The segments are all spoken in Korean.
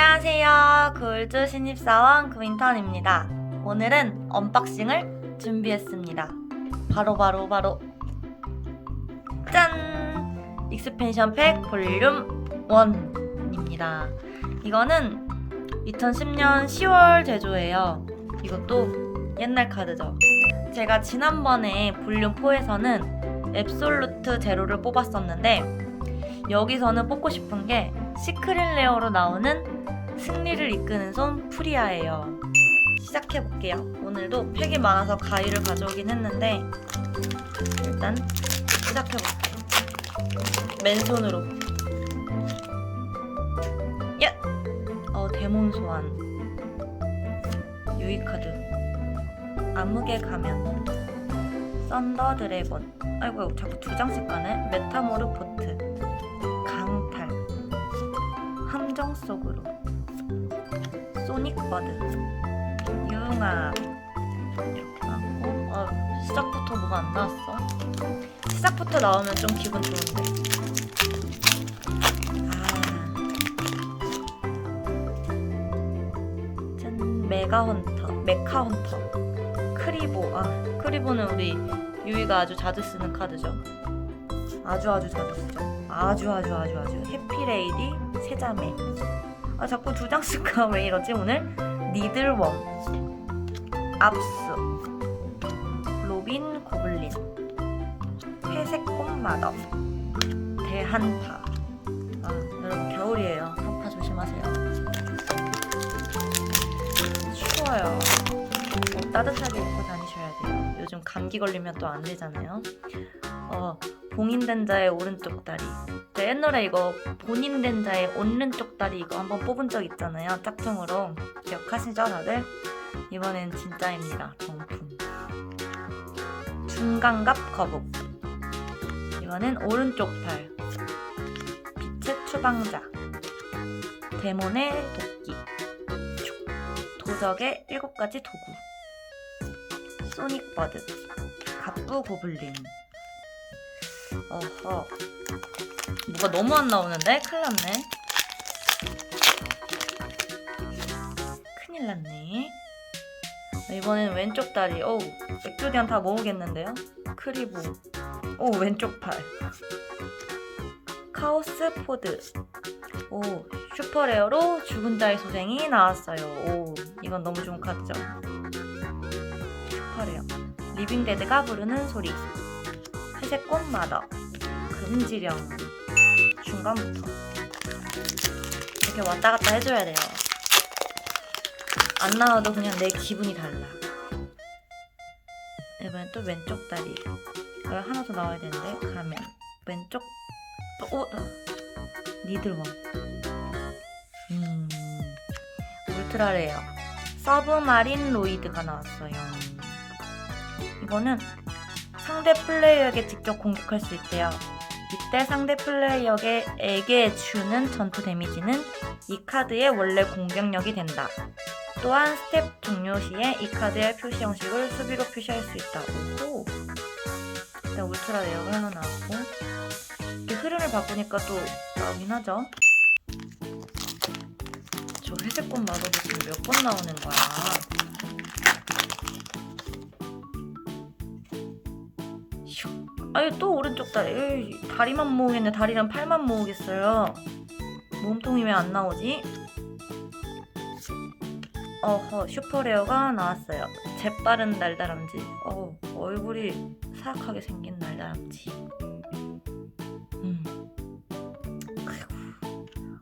안녕하세요. 굴즈 신입사원 구인턴입니다. 오늘은 언박싱을 준비했습니다. 바로 바로 바로 짠! 익스펜션 팩 볼륨 1입니다. 이거는 2010년 10월 제조예요. 이것도 옛날 카드죠. 제가 지난번에 볼륨 4에서는 앱솔루트 제로를 뽑았었는데 여기서는 뽑고 싶은 게 시크릿 레어로 나오는 승리를 이끄는 손 프리아예요. 시작해 볼게요. 오늘도 팩이 많아서 가위를 가져오긴 했는데 일단 시작해 볼게요. 맨손으로. 야! 어 데몬 소환. 유이 카드. 암흑의 가면. 썬더 드래곤. 아이고 자꾸 두 장씩 가네. 메타모르포트. 함정 속으로. 소닉 버드. 융합. 이렇게 나왔고. 어, 시작부터 뭐가 안 나왔어. 시작부터 나오면 좀 기분 좋은데. 아. 짠. 메가 헌터. 메카 헌터. 크리보. 아, 크리보는 우리 유이가 아주 자주 쓰는 카드죠. 아주 아주 자주 쓰죠. 아주 아주 아주 아주 해피레이디 세자매. 아 자꾸 두 장씩 가 왜 이러지 오늘? 니들웜, 압수, 로빈 고블린, 회색 꽃마더, 대한파. 아 여러분 겨울이에요. 한파 조심하세요. 추워요. 옷 따뜻하게 입고 다니셔야 돼요. 요즘 감기 걸리면 또 안 되잖아요. 어, 봉인된 자의 오른쪽 다리. 옛날에 이거 본인 된 자의 오른쪽 다리 이거 한번 뽑은 적 있잖아요. 짝퉁으로. 기억하시죠, 다들? 이번엔 진짜입니다. 정품. 중간갑 거북. 이거는 오른쪽 팔. 빛의 추방자. 데몬의 도끼. 슉. 도적의 일곱 가지 도구. 소닉 버드. 갑부 고블린. 어허. 뭐가 너무 안 나오는데? 큰일 났네. 큰일 났네. 아, 이번엔 왼쪽 다리. 어우, 맥주디안 다 모으겠는데요? 크리보. 오, 왼쪽 팔. 카오스 포드. 오, 슈퍼레어로 죽은 자의 소생이 나왔어요. 오, 이건 너무 좋은 카드죠. 슈퍼레어. 리빙데드가 부르는 소리. 회색 꽃마더. 금지령. 중간부터. 이렇게 왔다 갔다 해줘야 돼요. 안 나와도 그냥 내 기분이 달라. 이번엔 또 왼쪽 다리. 이거 하나 더 나와야 되는데, 가면. 왼쪽, 또, 오! 니들 원. 음. 울트라레어. 서브마린 로이드가 나왔어요. 이거는 상대 플레이어에게 직접 공격할 수 있대요. 이때 상대 플레이어에게 주는 전투 데미지는 이 카드의 원래 공격력이 된다. 또한 스텝 종료 시에 이 카드의 표시 형식을 수비로 표시할 수 있다. 오. 일단 울트라 레어가 하나 나왔고 이게 흐름을 바꾸니까 또 나오긴 하죠. 저 회색 꽃 마저도 지금 몇 번 나오는 거야. 아유 또 오른쪽 다리. 에이, 다리만 모으겠네. 다리랑 팔만 모으겠어요. 몸통이 왜 안 나오지? 어허 슈퍼레어가 나왔어요. 재빠른 날다람쥐. 어 얼굴이 사악하게 생긴 날다람쥐. 음.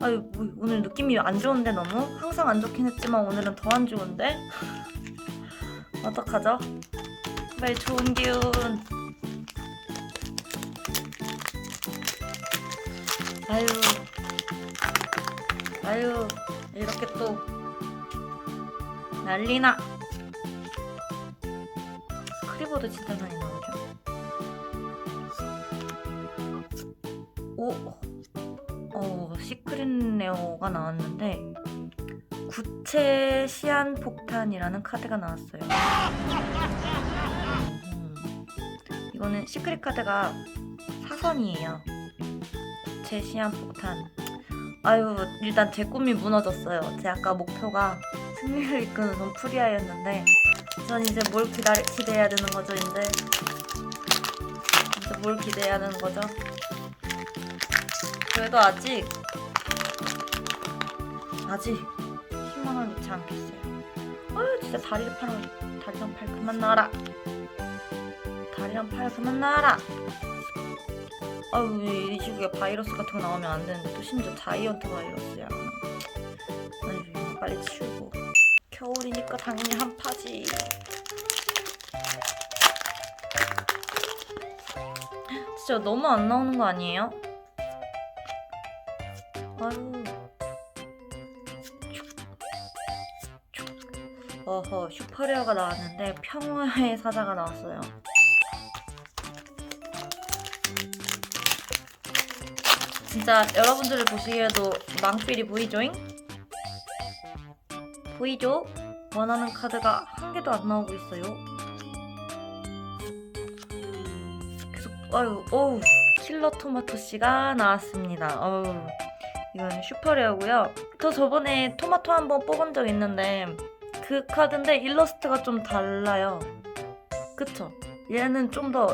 아유 뭐, 오늘 느낌이 안 좋은데 너무? 항상 안 좋긴 했지만 오늘은 더 안 좋은데? 어떡하죠? 빨리 좋은 기운 아유, 아유, 이렇게 또 난리나. 크리보드 진짜 많이 나오죠. 오, 어, 시크릿 네오가 나왔는데 구체 시안 폭탄이라는 카드가 나왔어요. 음, 이거는 시크릿 카드가 사선이에요. 제시한 폭탄. 아유, 일단 제 꿈이 무너졌어요. 제 아까 목표가 승리를 이끄는 돈프리아였는데, 전 이제 뭘 기다리, 기대해야 되는 거죠, 이제? 이제 뭘 기대해야 되는 거죠? 그래도 아직, 아직 희망을 놓지 않겠어요. 아유, 진짜 다리를 팔아. 다리랑 팔 그만 놔라. 다리랑 팔 그만 놔라. 아유 이 시국에 바이러스 같은 거 나오면 안 되는데 또 심지어 자이언트 바이러스야. 아유 빨리 치우고. 겨울이니까 당연히 한파지. 진짜 너무 안 나오는 거 아니에요? 아유. 어허 슈퍼레어가 나왔는데 평화의 사자가 나왔어요. 진짜 여러분들을 보시기에도 망필이 보이죠잉? 보이죠? 원하는 카드가 한 개도 안 나오고 있어요. 계속 아유 어우 킬러 토마토 씨가 나왔습니다. 어우 이건 슈퍼레어고요. 저 저번에 토마토 한 번 뽑은 적 있는데 그 카드인데 일러스트가 좀 달라요. 그쵸? 얘는 좀 더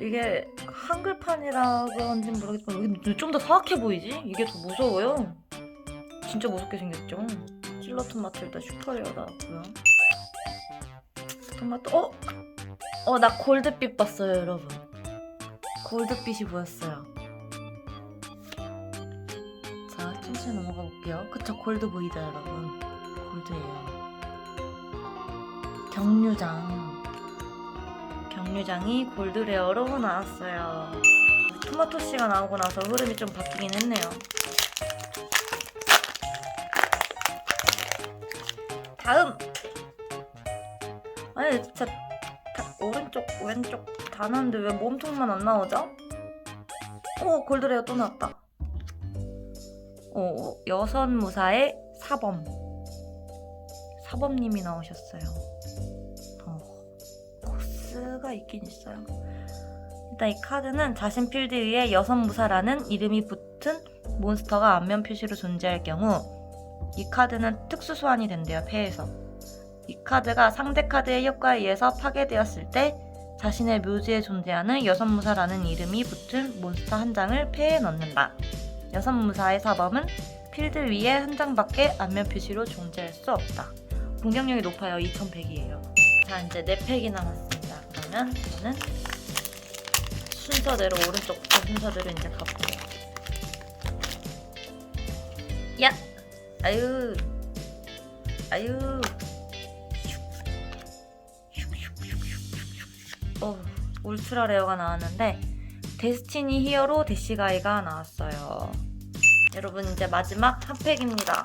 이게 네. 한글판이라 그런지 모르겠지만 좀 더 사악해 보이지? 이게 더 무서워요. 진짜 무섭게 생겼죠? 킬러 토마토일단 슈퍼레어다고요. 토마토 어? 어 나 골드빛 봤어요 여러분. 골드빛이 보였어요. 자 천천히 넘어가 볼게요. 그쵸 골드 보이죠 여러분? 골드예요. 경류장. 정류장이 골드레어로 나왔어요. 토마토 씨가 나오고 나서 흐름이 좀 바뀌긴 했네요. 다음! 아니 진짜 오른쪽 왼쪽 다 나는데 왜 몸통만 안 나오죠? 오 골드레어 또 나왔다. 오 여선 무사의 사범. 사범님이 나오셨어요. 수가 있긴 있어요. 일단 이 카드는 자신 필드 위에 여성 무사라는 이름이 붙은 몬스터가 안면 표시로 존재할 경우 이 카드는 특수 소환이 된대요, 폐에서 이 카드가 상대 카드의 효과에 의해서 파괴되었을 때 자신의 묘지에 존재하는 여선무사라는 이름이 붙은 몬스터 한 장을 폐에 넣는다. 여선무사의 사범은 필드 위에 한 장밖에 안면 표시로 존재할 수 없다. 공격력이 높아요. 2100이에요. 자, 이제 4팩이 남았어요. 그러면 이거는 순서대로 오른쪽부터 그 순서대로 이제 가볼게요. 야! 아유! 아유! 어, 울트라 레어가 나왔는데 데스티니 히어로 데시가이가 나왔어요. 여러분 이제 마지막 한 팩입니다.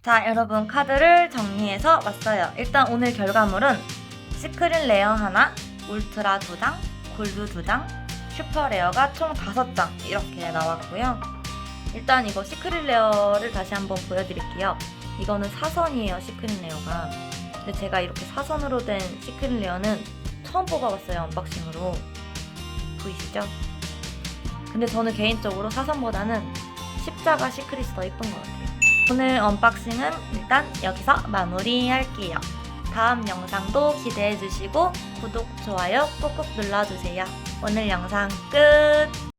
자 여러분 카드를 정리해서 왔어요. 일단 오늘 결과물은 시크릿 레어 하나, 울트라 두 장, 골드 두 장, 슈퍼 레어가 총 다섯 장 이렇게 나왔고요. 일단 이거 시크릿 레어를 다시 한번 보여드릴게요. 이거는 사선이에요, 시크릿 레어가. 근데 제가 이렇게 사선으로 된 시크릿 레어는 처음 뽑아봤어요, 언박싱으로. 보이시죠? 근데 저는 개인적으로 사선보다는 십자가 시크릿이 더 이쁜 것 같아요. 오늘 언박싱은 일단 여기서 마무리할게요. 다음 영상도 기대해주시고 구독, 좋아요 꾹꾹 눌러주세요. 오늘 영상 끝!